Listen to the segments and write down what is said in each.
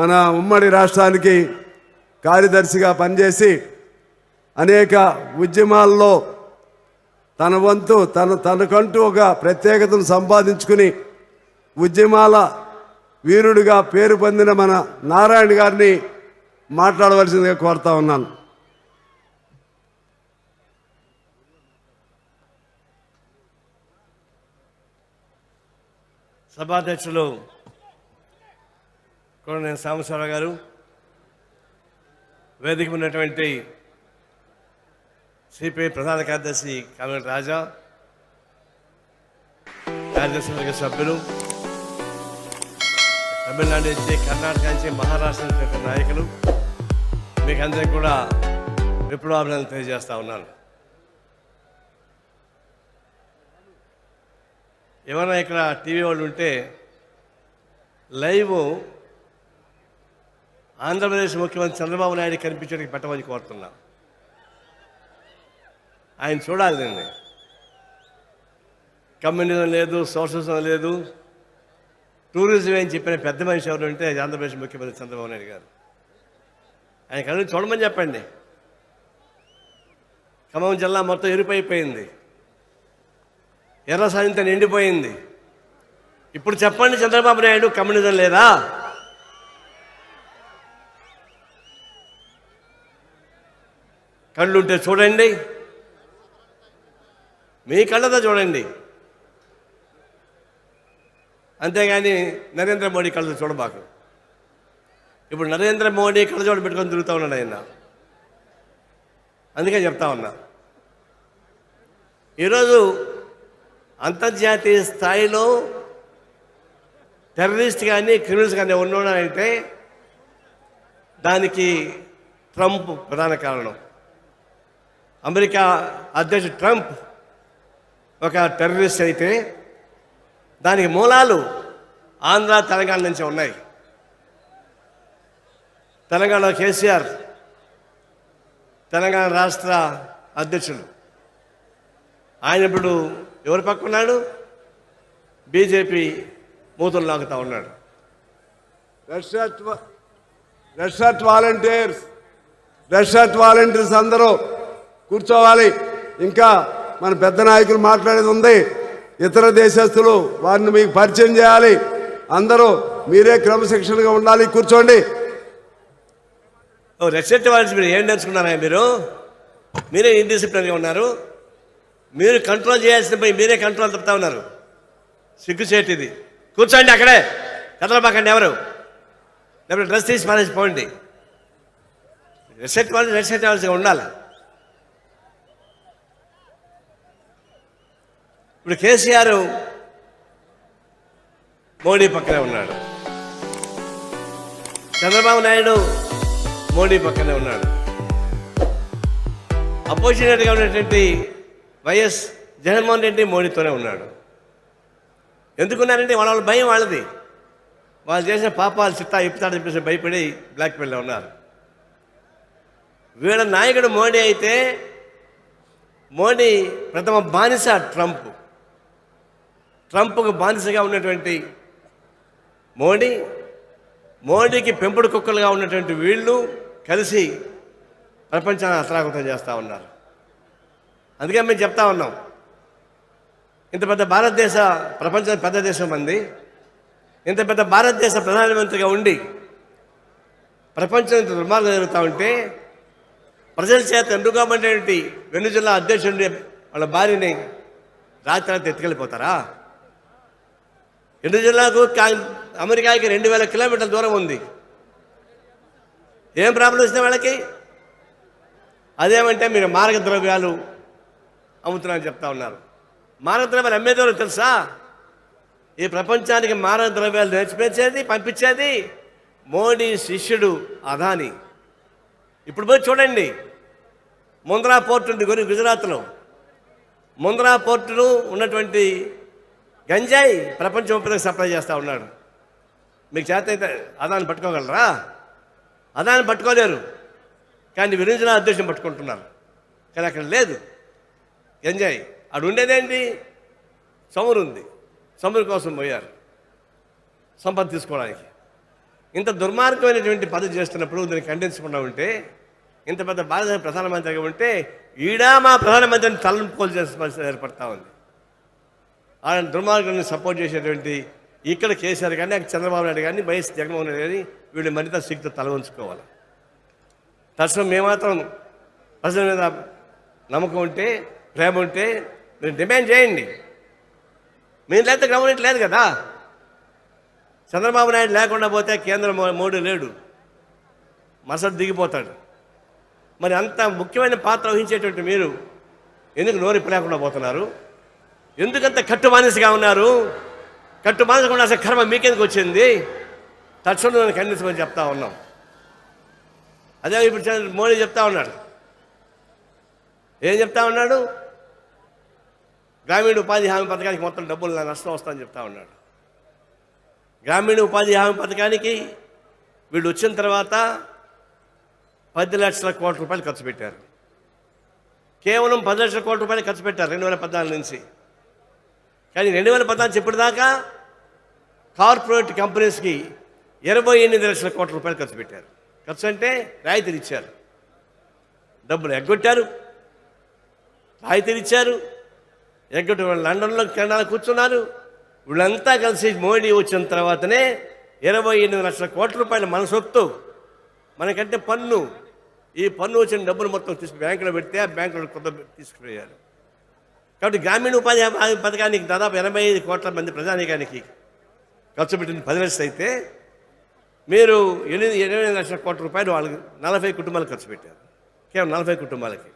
మన ఉమ్మడి రాష్ట్రానికి కార్యదర్శిగా పనిచేసి అనేక ఉద్యమాల్లో తన వంతు తన తనకంటూ ఒక ప్రత్యేకతను సంపాదించుకుని ఉద్యమాల వీరుడిగా పేరు పొందిన మన నారాయణ గారిని మాట్లాడవలసిందిగా కోరుతా ఉన్నాను. సభాధ్యక్షులు కొరనేని సాంబశివరావు గారు వేదిక ఉన్నటువంటి సిపిఐ ప్రధాన కార్యదర్శి కామిరెడ్డి రాజా కార్యదర్శి వర్గ సభ్యులు తమిళనాడు నుంచి కర్ణాటక నుంచి మహారాష్ట్ర నుంచి నాయకులు మీకు అందరికీ కూడా విప్లవాభినందనలు తెలియజేస్తా ఉన్నాను. ఎవరైనా ఇక్కడ టీవీ వాళ్ళు ఉంటే లైవ్ ఆంధ్రప్రదేశ్ ముఖ్యమంత్రి చంద్రబాబు నాయుడు కనిపించడానికి పెట్టమని కోరుతున్నా. ఆయన చూడాలి దీన్ని. కమ్యూనిజం లేదు సోషలిజం లేదు. టూరిజం అని చెప్పిన పెద్ద మనిషి ఎవరు ఉంటే ఆంధ్రప్రదేశ్ ముఖ్యమంత్రి చంద్రబాబు నాయుడు గారు. ఆయన కళ్ళు చూడమని చెప్పండి. ఖమ్మం జిల్లా మొత్తం ఎరుపైపోయింది ఎర్ర సాయంత్రం నిండిపోయింది. ఇప్పుడు చెప్పండి చంద్రబాబు నాయుడు కమ్యూనిజం లేదా? కళ్ళుంటే చూడండి. మీ కళ్ళతో చూడండి. అంతేగాని నరేంద్ర మోడీ కళ్ళతో చూడబాకు. ఇప్పుడు నరేంద్ర మోడీ కళ్ళజోడు పెట్టుకొని తిరుగుతూ ఉన్నాడు ఆయన. అందుకే చెప్తా ఉన్నా. ఈరోజు అంతర్జాతీయ స్థాయిలో టెర్రరిస్ట్ కానీ క్రిమినల్స్ కానీ ఉన్నాడంటే దానికి ట్రంప్ ప్రధాన కారణం. అమెరికా అధ్యక్షుడు ట్రంప్ ఒక టెర్రరిస్ట్ అయితే దానికి మూలాలు ఆంధ్ర తెలంగాణ నుంచి ఉన్నాయి. తెలంగాణ కేసీఆర్ తెలంగాణ రాష్ట్ర అధ్యక్షుడు. ఆయన ఇప్పుడు ఎవరి పక్క ఉన్నాడు? బీజేపీ మూతులు లాగుతూ ఉన్నాడు. Russia red volunteers Russia volunteers అందరూ కూర్చోవాలి. ఇంకా మన పెద్ద నాయకులు మాట్లాడేది ఉంది. ఇతర దేశస్తులు వారిని మీకు పరిచయం చేయాలి. అందరూ మీరే క్రమశిక్షణగా ఉండాలి. కూర్చోండి. ఓ రెసెట్ వాళ్ళు మీరు ఏం నేర్చుకున్నారా మీరు? మీరే ఇండిసిప్లిన్గా ఉన్నారు. మీరు కంట్రోల్ చేయాల్సిన పోయి మీరే కంట్రోల్ తప్పుతా ఉన్నారు. సిగ్గుచేటు ఇది కూర్చోండి అక్కడే. కదలబాకండి ఎవరు? లేకపోతే డ్రెస్ తీసి మానేసి పోండి. రెసెట్ వాళ్ళు రెసెట్ వాళ్ళకి ఉండాలి? ఇప్పుడు కేసీఆర్ మోడీ పక్కనే ఉన్నాడు. చంద్రబాబు నాయుడు మోడీ పక్కనే ఉన్నాడు. అపోజినేట్గా ఉన్నటువంటి వైఎస్ జగన్మోహన్ రెడ్డి మోడీతోనే ఉన్నాడు. ఎందుకున్నారంటే వాళ్ళ వాళ్ళ భయం వాళ్ళది. వాళ్ళు చేసిన పాపాలు చిత్తా ఇప్పుతాడని చెప్పేసి భయపడి బ్లాక్ మెయిల్లో ఉన్నారు. వీళ్ళ నాయకుడు మోడీ అయితే మోడీ ప్రథమ బానిస ట్రంప్. ట్రంప్కు బానిసగా ఉన్నటువంటి మోడీ మోడీకి పెంపుడు కుక్కలుగా ఉన్నటువంటి వీళ్ళు కలిసి ప్రపంచాన్ని అతలాకుతం చేస్తూ ఉన్నారు. అందుకే మేము చెప్తా ఉన్నాం ఇంత పెద్ద భారతదేశ ప్రపంచం పెద్ద దేశం మంది ఇంత పెద్ద భారతదేశ ప్రధానమంత్రిగా ఉండి ప్రపంచం ఇంత దుర్మార్గం జరుగుతూ ఉంటే ప్రజల చేత ఎన్నుకోబడినటువంటి వెనుజిల్లా అధ్యక్షుడి వాళ్ళ భార్యని రాత్రి రాత్రి ఎత్తుకెళ్ళిపోతారా? ఎన్ని జిల్లాకు అమెరికాకి రెండు వేల కిలోమీటర్ల దూరం ఉంది. ఏం ప్రాబ్లం వచ్చిన వాళ్ళకి? అదేమంటే మీరు మార్గద్రవ్యాలు అమ్ముతున్నారని చెప్తా ఉన్నారు. మార్గద్రవ్యాలు అమ్మేదేవారు తెలుసా? ఈ ప్రపంచానికి మారక ద్రవ్యాలు నేర్చిపించేది పంపించేది మోడీ శిష్యుడు అదాని. ఇప్పుడు పోయి చూడండి. ముంద్రా పోర్ట్ ఉంది గురి గుజరాత్లో. ముంద్రా పోర్టును ఉన్నటువంటి గంజాయి ప్రపంచం సప్లై చేస్తూ ఉన్నాడు. మీకు చేత అయితే అదాన్ని పట్టుకోగలరా? అదాన్ని పట్టుకోలేరు. కానీ విరించిన అదృష్టం పట్టుకుంటున్నారు. కానీ అక్కడ లేదు. గంజాయి. అక్కడ ఉండేదేంటి? చమురు ఉంది. చమురు కోసం పోయారు. సంపద తీసుకోవడానికి. ఇంత దుర్మార్గమైనటువంటి పదవి చేస్తున్నప్పుడు దీన్ని ఖండించకుండా ఉంటే ఇంత పెద్ద భారత ప్రధానమంత్రిగా ఉంటే ఈడా మా ప్రధానమంత్రిని తలంపుకోలు చేసే పరిస్థితి ఏర్పడతా ఉంది. ఆయన దుర్మార్గాన్ని సపోర్ట్ చేసేటువంటి ఇక్కడ కేసీఆర్ కానీ అక్కడ చంద్రబాబు నాయుడు కానీ వైఎస్ జగన్మోహన్ రెడ్డి కానీ వీళ్ళు మరింత శక్తితో తల ఉంచుకోవాలి తక్షణం మేమాత్రం ప్రజల మీద నమ్మకం ఉంటే ప్రేమ ఉంటే మీరు డిమాండ్ చేయండి. మీరు లేకపోతే గవర్నమెంట్ లేదు కదా. చంద్రబాబు నాయుడు లేకుండా పోతే కేంద్ర మోడీ లేడు. మసడు దిగిపోతాడు. మరి అంత ముఖ్యమైన పాత్ర వహించేటువంటి మీరు ఎందుకు నోరిప్పు లేకుండా పోతున్నారు? ఎందుకంత కట్టు మానసిగా ఉన్నారు? కట్టు మానసకుండా అసలు కర్మ మీకెందుకు వచ్చింది? తక్షణం నేను ఖండించమని చెప్తా ఉన్నాం. అదే ఇప్పుడు మోడీ చెప్తా ఉన్నాడు. ఏం చెప్తా ఉన్నాడు? గ్రామీణ ఉపాధి హామీ పథకానికి మొత్తం డబ్బులు నా నష్టం వస్తుందని చెప్తా ఉన్నాడు. గ్రామీణ ఉపాధి హామీ పథకానికి వీళ్ళు వచ్చిన తర్వాత పది లక్షల కోట్ల రూపాయలు ఖర్చు పెట్టారు. కేవలం పది లక్షల కోట్ల రూపాయలు ఖర్చు పెట్టారు రెండు వేల పద్నాలుగు నుంచి. కానీ రెండు వేల పద్నాలుగు ఇప్పటిదాకా కార్పొరేట్ కంపెనీస్కి ఇరవై ఎనిమిది లక్షల కోట్ల రూపాయలు ఖర్చు పెట్టారు. ఖర్చు అంటే రాయితీలు ఇచ్చారు. డబ్బులు ఎగ్గొట్టారు. రాయితీలు ఇచ్చారు ఎగ్గొట్టి వాళ్ళు లండన్లో కెనడాలో కూర్చున్నారు. వీళ్ళంతా కలిసి మోడీ వచ్చిన తర్వాతనే ఇరవై ఎనిమిది లక్షల కోట్ల రూపాయలు మన సొత్తు. మనకంటే పన్ను. ఈ పన్ను వచ్చిన డబ్బులు మొత్తం తీసి బ్యాంకులో పెడితే ఆ బ్యాంకులో కొత్త తీసుకుపోయారు. కాబట్టి గ్రామీణ ఉపాధి పథకానికి దాదాపు ఎనభై ఐదు కోట్ల మంది ప్రజానీకానికి ఖర్చు పెట్టింది పది లక్షలు అయితే మీరు ఎనిమిది ఎనిమిది లక్షల కోట్ల రూపాయలు వాళ్ళకి నలభై కుటుంబాలకు ఖర్చు పెట్టారు. కేవలం నలభై కుటుంబాలకి.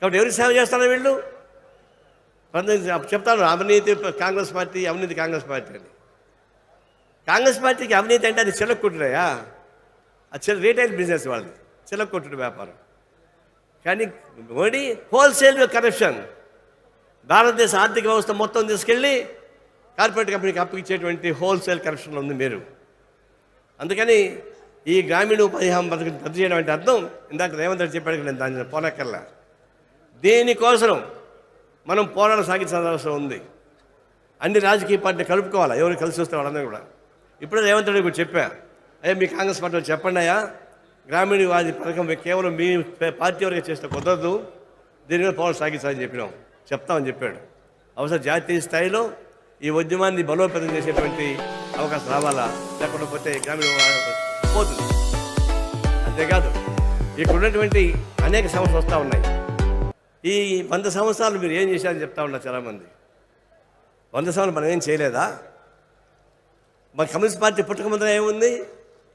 కాబట్టి ఎవరికి సేవ చేస్తారు వీళ్ళు? చెప్తాను అవినీతి కాంగ్రెస్ పార్టీ అవినీతి కాంగ్రెస్ పార్టీ అని. కాంగ్రెస్ పార్టీకి అవినీతి అంటే అది చిలక్కొట్టుడయా అది చిల్ల రీటైల్ బిజినెస్ వాళ్ళది. చిలక్కొట్టుడు వ్యాపారం. కానీ మోడీ హోల్సేల్ కరప్షన్. భారతదేశ ఆర్థిక వ్యవస్థ మొత్తం తీసుకెళ్ళి కార్పొరేట్ కంపెనీకి అప్పగించేటువంటి హోల్సేల్ కరప్షన్లో ఉంది మీరు. అందుకని ఈ గ్రామీణ ఉపాధి హామీ పథకం రద్దు చేయడం అంటే అర్థం. ఇందాక రేవంత్ రెడ్డి చెప్పాడు నేను దాని పోనక్కర్లా. దీనికోసం మనం పోరాటం సాగించాల్సిన అవసరం ఉంది. అన్ని రాజకీయ పార్టీలు కలుపుకోవాలి? ఎవరు కలిసి వస్తే వాళ్ళందరూ కూడా. ఇప్పుడే రేవంత్ రెడ్డి కూడా చెప్పా అయ్యా మీ కాంగ్రెస్ పార్టీ చెప్పండి అయ్యా. గ్రామీణ ఉపాధి పథకం కేవలం మీ పార్టీ వరకు చేస్తే కుదరదు. దీని మీద పోరాటం సాగించాలని చెప్పినాం. చెప్తామని చెప్పాడు. అవసరం జాతీయ స్థాయిలో ఈ ఉద్యమాన్ని బలోపేతం చేసేటువంటి అవకాశం రావాలా? లేకుండా పోతే గ్రామీణ పోతుంది. అంతేకాదు ఇక్కడ ఉన్నటువంటి అనేక సమస్యలు వస్తూ ఉన్నాయి. ఈ వంద సంవత్సరాలు మీరు ఏం చేశారని చెప్తా ఉన్నారు చాలామంది. వంద సంవత్సరాలు మనం ఏం చేయలేదా? మన కమ్యూనిస్ట్ పార్టీ పుట్టక ముందర ఏముంది?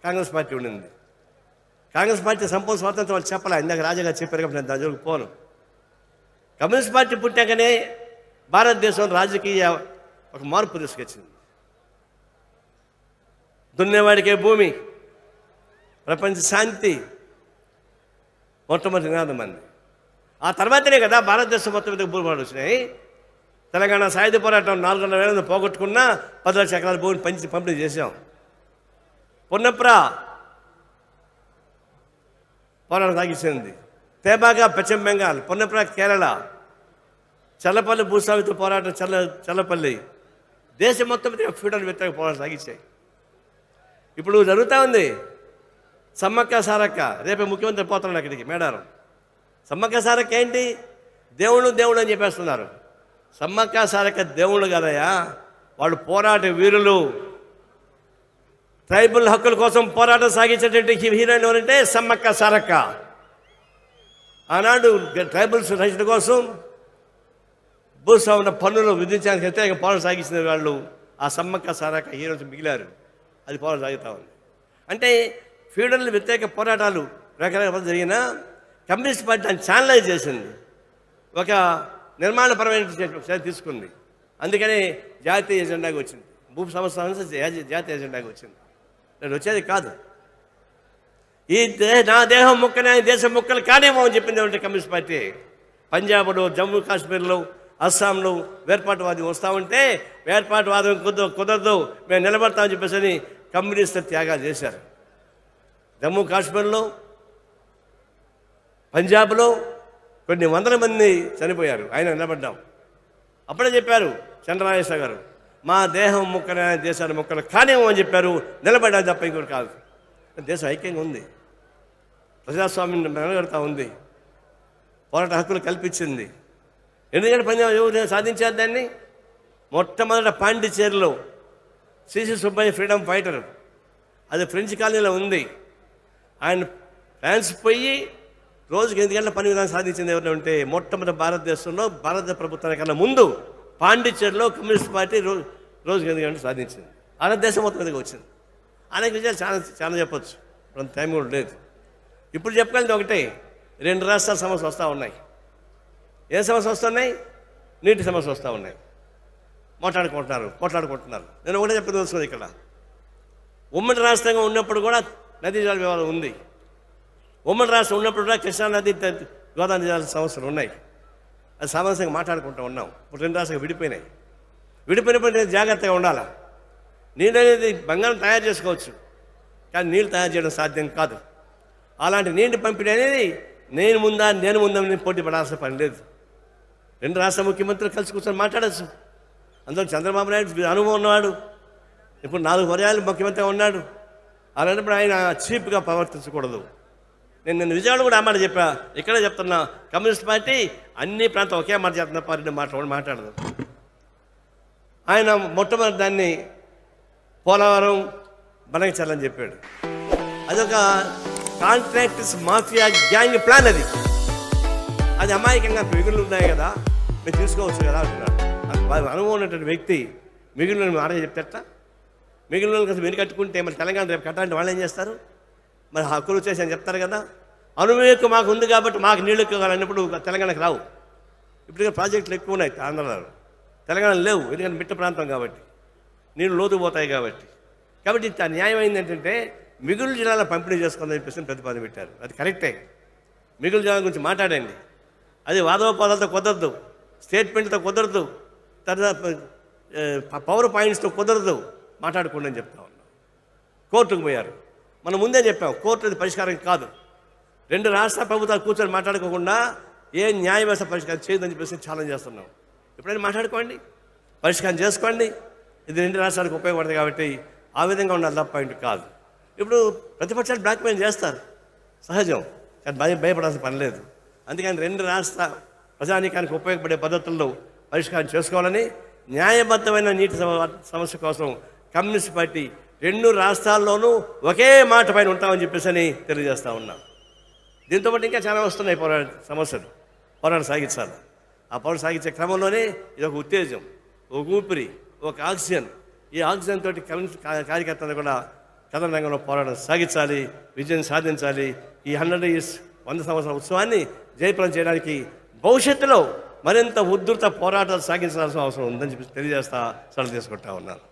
కాంగ్రెస్ పార్టీ ఉండింది. కాంగ్రెస్ పార్టీ సంపూర్ణ స్వాతంత్రం వాళ్ళు చెప్పాలి ఇందాక రాజాగారు చెప్పారు కాబట్టి నేను దాని జోలికి పోను. కమ్యూనిస్ట్ పార్టీ పుట్టాకనే భారతదేశం రాజకీయ ఒక మార్పు తీసుకొచ్చింది. దున్నేవాడికే భూమి ప్రపంచ శాంతి మొట్టమొదటి నినాదం అంది. ఆ తర్వాతనే కదా భారతదేశం మొత్తం మీద భూమి వచ్చినాయి. తెలంగాణ సాయుధ పోరాటం నాలుగున్నర వేల పోగొట్టుకున్నా పది లక్షల ఎకరాల భూమిని పంచి పంపిణీ చేశాం. పున్నప్ర పోరాటం సాగించింది తేబాగా పశ్చిమ బెంగాల్ పున్నప్ర కేరళ చల్లపల్లి భూస్వామితో పోరాటం చల్ల చల్లపల్లి. దేశం మొత్తం మీద ఫ్యూడల్ వ్యతిరేక పోరాటం సాగించాయి. ఇప్పుడు జరుగుతూ ఉంది. సమ్మక్క సారక్క రేపే ముఖ్యమంత్రి పోతున్నాడు అక్కడికి మేడారం. సమ్మక్క సారక్క ఏంటి? దేవుడు దేవుడు అని చెప్పేస్తున్నారు. సమ్మక్క సారక్క దేవుళ్ళు కదయా వాళ్ళు పోరాట వీరులు. ట్రైబల్ హక్కుల కోసం పోరాటం సాగించేటువంటి హీరోయిన్ ఎవరంటే సమ్మక్క సారక్క. ఆనాడు ట్రైబల్స్ రైతుల కోసం భూస్వాముల పన్నులు విధించడానికి వ్యతిరేక పాలన సాగించిన వాళ్ళు ఆ సమ్మక్క సారక్క హీరోస్ మిగిలారు. అది పాలన సాగుతూ ఉంది. అంటే ఫ్యూడల్ వ్యతిరేక పోరాటాలు రకరకాల జరిగిన జరిగినా కమ్యూనిస్ట్ పార్టీ దాన్ని ఛానలైజ్ చేసింది. ఒక నిర్మాణపరమైన తీసుకుంది. అందుకనే జాతీయ ఎజెండాగా వచ్చింది. భూ సంస్థ జాతీయ ఎజెండాగా వచ్చింది. నేను వచ్చేది కాదు. ఈ దేహ నా దేహం ముక్కనే దేశం ముక్కలు కానేమో అని చెప్పింది ఏమంటే కమ్యూనిస్ట్ పార్టీ. పంజాబ్లో జమ్మూ కాశ్మీర్లో అస్సాంలో వేర్పాటువాదం వస్తూ ఉంటే వేర్పాటువాదం కుదరదు కుదరదు మేము నిలబడతామని చెప్పేసి అని కమ్యూనిస్టులు త్యాగాలు చేశారు. జమ్మూ కాశ్మీర్లో పంజాబ్లో కొన్ని వందల మంది చనిపోయారు. ఆయన నిలబడ్డాం. అప్పుడే చెప్పారు చంద్రరాజేశ్వర గారు మా దేహం ముక్కన దేశాన్ని ముక్కలు అని చెప్పారు. నిలబడ్డా తప్ప ఇంకోటి కాదు. దేశం ఐక్యంగా ఉంది. ప్రజాస్వామ్యం నిలబెడతా ఉంది. పోరాట హక్కులు కల్పించింది. ఎందుకంటే పని ఎవరు సాధించారు దాన్ని? మొట్టమొదట పాండిచేరిలో సిసి సుబ్బయ్య ఫ్రీడమ్ ఫైటర్. అది ఫ్రెంచ్ కాలనీలో ఉంది. ఆయన ఫ్రాన్స్ పోయి రోజుకి ఎనిమిది గంటల పని విధానం సాధించింది ఎవరైనా ఉంటే మొట్టమొదటి భారతదేశంలో భారత ప్రభుత్వానికన్నా ముందు పాండిచేరిలో కమ్యూనిస్ట్ పార్టీ రోజు రోజుకి ఎనిమిది గంటలు సాధించింది. భారతదేశం మొత్తం మీదకి వచ్చింది. అనేక విషయాలు చాలా చాలా చెప్పొచ్చు. ఇప్పుడు టైం కూడా లేదు. ఇప్పుడు చెప్పగలిగింది ఒకటే రెండు రాష్ట్రాల సమస్యలు వస్తూ ఉన్నాయి. ఏ సమస్య వస్తున్నాయి? నీటి సమస్య వస్తూ ఉన్నాయి. మాట్లాడుకుంటున్నారు కొట్లాడుకుంటున్నారు. నేను ఒకటే చెప్పి తెలుసుకోదు ఇక్కడ. ఉమ్మడి రాష్ట్రంగా ఉన్నప్పుడు కూడా నదీ జల వివాదం ఉంది. ఉమ్మడి రాష్ట్రం ఉన్నప్పుడు కూడా కృష్ణా నది గోదావరి జల సమస్యలు ఉన్నాయి. అది సామరస్యంగా మాట్లాడుకుంటూ ఉన్నాం. ఇప్పుడు రెండు రాష్ట్రాలు విడిపోయినాయి. విడిపోయినప్పుడు నేను జాగ్రత్తగా ఉండాలా? నీళ్ళు అనేది బంగారం తయారు చేసుకోవచ్చు. కానీ నీళ్ళు తయారు చేయడం సాధ్యం కాదు. అలాంటి నీటి పంపిణీ అనేది నేను ముందా నేను ముందా అని పోటీ పడాల్సిన పని లేదు. రెండు రాష్ట్ర ముఖ్యమంత్రులు కలిసి కూర్చొని మాట్లాడచ్చు. అందులో చంద్రబాబు నాయుడు అనుభవం ఉన్నవాడు. ఇప్పుడు నాలుగు పర్యాలు ముఖ్యమంత్రి ఉన్నాడు. అలాంటప్పుడు ఆయన చీప్గా ప్రవర్తించకూడదు. నేను నేను విజయవాడ కూడా ఆ మాట చెప్పా. ఇక్కడే చెప్తున్నా. కమ్యూనిస్ట్ పార్టీ అన్ని ప్రాంతం ఒకే మాట చెప్తున్న. పార్టీ మాట మాట్లాడదు. ఆయన మొట్టమొదటి దాన్ని పోలవరం బనకచర్లని చెప్పాడు. అదొక కాంట్రాక్టర్స్ మాఫియా గ్యాంగ్ ప్లాన్ అది. అది అమాయకంగా మిగులు ఉన్నాయి కదా. మీరు తీసుకోవచ్చు కదా అంటున్నారు అనుభవం ఉన్నటువంటి వ్యక్తి మిగిలిన మాట చెప్తేట మిగిలిన వాళ్ళకి మీరు కట్టుకుంటే మరి తెలంగాణ రేపు కట్టాలంటే వాళ్ళు ఏం చేస్తారు? మరి హక్కులు వచ్చేసి అని చెప్తారు కదా. అనుభవం మాకు ఉంది కాబట్టి మాకు నీళ్ళు ఎక్కువ కావాలన్నప్పుడు తెలంగాణకు రావు. ఇప్పుడు ప్రాజెక్టులు ఎక్కువ ఉన్నాయి ఆంధ్రలో. తెలంగాణ లేవు ఎందుకంటే మిట్ట ప్రాంతం కాబట్టి. నీళ్ళు లోతు పోతాయి కాబట్టి. కాబట్టి ఇంత న్యాయం అయింది ఏంటంటే మిగులు జిల్లాలో పంపిణీ చేసుకుందని చెప్పేసి ప్రతిపాదన పెట్టారు. అది కరెక్టే. మిగులు జిల్లాల గురించి మాట్లాడండి. అది వాదోపాదాలతో కుదరదు. స్టేట్మెంట్తో కుదరదు తర్వాత పవర్ పాయింట్స్తో కుదరదు మాట్లాడకుండా అని చెప్తా ఉన్నాం. కోర్టుకు పోయారు. మనం ముందే చెప్పాం కోర్టు అది పరిష్కారం కాదు. రెండు రాష్ట్ర ప్రభుత్వాలు కూర్చొని మాట్లాడుకోకుండా ఏ న్యాయ వ్యవస్థ పరిష్కారం చేయదని చెప్పేసి ఛాలెంజ్ చేస్తున్నాం. ఎప్పుడైనా మాట్లాడుకోండి పరిష్కారం చేసుకోండి. ఇది రెండు రాష్ట్రాలకు ఉపయోగపడుతుంది కాబట్టి ఆ విధంగా ఉండాలి తప్ప పాయింట్ కాదు. ఇప్పుడు ప్రతిపక్షాలు బ్లాక్మెయిల్ చేస్తారు. సహజం. కానీ భయ భయపడాల్సిన పని లేదు. అందుకని రెండు రాష్ట్ర ప్రజానీకానికి ఉపయోగపడే పద్ధతుల్లో పరిష్కారం చేసుకోవాలని న్యాయబద్ధమైన నీటి సమస్య కోసం కమ్యూనిస్ట్ పార్టీ రెండు రాష్ట్రాల్లోనూ ఒకే మాట పైన ఉంటామని చెప్పేసి అని తెలియజేస్తూ ఉన్నాం. దీంతో పాటు ఇంకా చాలా వస్తున్నాయి పోరాట సమస్యలు. పోరాటం సాగించాలి. ఆ పోరాటం సాగించే క్రమంలోనే ఇది ఒక ఉత్తేజం ఒక ఊపిరి ఒక ఆక్సిజన్. ఈ ఆక్సిజన్ తోటి కమ్యూనిస్ట్ కార్యకర్తలు కూడా కథన రంగంలో పోరాటం సాగించాలి విజయం సాధించాలి. ఈ హండ్రెడ్ ఇయర్స్ వంద సంవత్సరాల ఉత్సవాన్ని జయప్రదం చేయడానికి భవిష్యత్తులో మరింత ఉధృత పోరాటాలు సాగించాల్సిన అవసరం ఉందని చెప్పి తెలియజేస్తా సెలవు తీసుకుంటా ఉన్నాను.